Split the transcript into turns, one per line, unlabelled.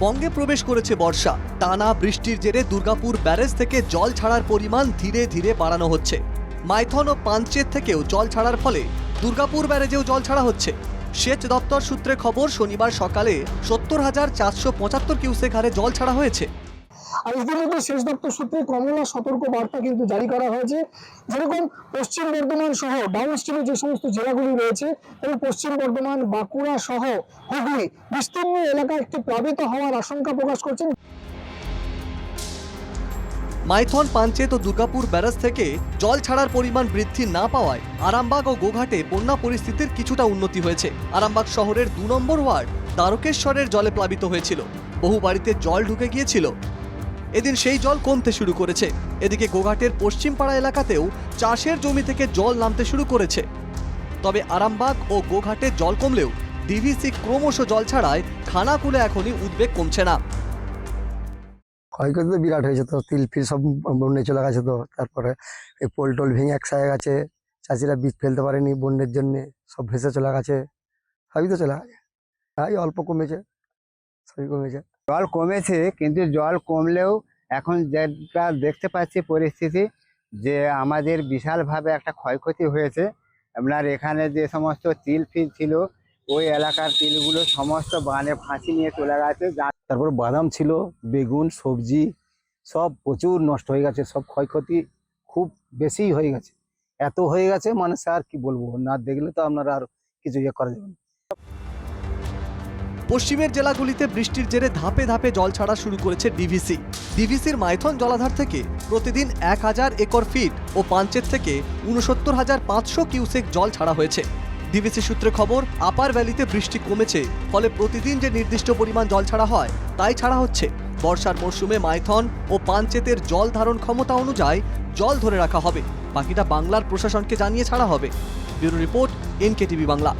বঙ্গে প্রবেশ করেছে বর্ষা। টানা বৃষ্টির জেরে দুর্গাপুর ব্যারেজ থেকে জল ছাড়ার পরিমাণ ধীরে ধীরে বাড়ানো হচ্ছে। মাইথন ও পাঞ্চের থেকেও জল ছাড়ার ফলে দুর্গাপুর ব্যারেজেও জল ছাড়া হচ্ছে। সেচ দপ্তর সূত্রে খবর, শনিবার সকালে সত্তর হাজার চারশো পঁচাত্তর কিউসেক হারে জল ছাড়া হয়েছে।
আর ইতিমধ্যে শেষ দপ্তর সূত্রে কমলা সতর্ক বার্তা কিন্তু জারি করা হয়েছে। যেরকম পশ্চিম বর্ধমান সহ ডাউন স্ট্রিমে যে সমস্ত জেলাগুলি রয়েছে এবং পশ্চিম বর্ধমান, বাঁকুড়া সহ হুগলি বিস্তীর্ণ এলাকা একটি প্লাবিত হওয়ার আশঙ্কা প্রকাশ করছেন।
মাইথন, পাঞ্চেত ও দুর্গাপুর ব্যারাজ থেকে জল ছাড়ার পরিমাণ বৃদ্ধি না পাওয়ায় আরামবাগ ও গোঘাটে বন্যা পরিস্থিতির কিছুটা উন্নতি হয়েছে। আরামবাগ শহরের দু নম্বর ওয়ার্ড দ্বারকেশ্বরের জলে প্লাবিত হয়েছিল। বহু বাড়িতে জল ঢুকে গিয়েছিল। এদিন সেই জল কমতে শুরু করেছে। এদিকে গোঘাটের পশ্চিম পাড়া এলাকাতেও চাষের জমি থেকে জল নামতে শুরু করেছে। তবে আরামবাগ ও গোঘাটে জল কমলেও ডিভিসি ক্রমশ জল ছাড়ায় খানাকুলে এখনই উদ্বেগ কমছে না।
ক্ষয়ক্ষতি তো বিরাট হয়েছে তো, তিল ফিল সব বন্যে চলে গেছে তো, তারপরে এই পোল টোল ভেঙে এক সাইড গেছে, চাষিরা বীজ ফেলতে পারেনি বন্যের জন্যে, সব ভেসে চলে গেছে, সবই তো চলে গেছে। তাই অল্প কমেছে। সবই কমেছে
জল কমেছে, কিন্তু জল কমলেও এখন যেটা দেখতে পাচ্ছি পরিস্থিতি, যে আমাদের বিশালভাবে একটা ক্ষয়ক্ষতি হয়েছে। আপনার এখানে যে সমস্ত তিল ফিল ছিল, ওই এলাকার তিলগুলো সমস্ত বানে ফাঁসি নিয়ে চলে গেছে।
তারপরে বাদাম ছিল, বেগুন, সবজি, সব প্রচুর নষ্ট হয়ে গেছে, সব ক্ষয়ক্ষতি খুব বেশি হয়ে গেছে। এত হয়ে গেছে মানে স্যার কি বলব? না দেখলে তো আপনারা আর কিছু ইয়ে করা যাবে না।
পশ্চিমের জেলাগুলিতে বৃষ্টির জেরে ধাপে ধাপে জল ছাড়া শুরু করেছে ডিভিসি ডিভিসির মাইথন জলাধার থেকে প্রতিদিন এক হাজার একর ফিট ও পাঞ্চের থেকে উনসত্তর হাজার পাঁচশো কিউসেক জল ছাড়া হয়েছে। ডিভিসি সূত্রে খবর, আপার ভ্যালিতে বৃষ্টি কমেছে, ফলে প্রতিদিন যে নির্দিষ্ট পরিমাণ জল ছাড়া হয়, তাই ছাড়া হচ্ছে। বর্ষার মরশুমে মাইথন ও পাঞ্চেতের জল ধারণ ক্ষমতা অনুযায়ী জল ধরে রাখা হবে। বাকিটা বাংলার প্রশাসনকে জানিয়ে ছাড়া হবে। Bureau report, NKTV Bangla.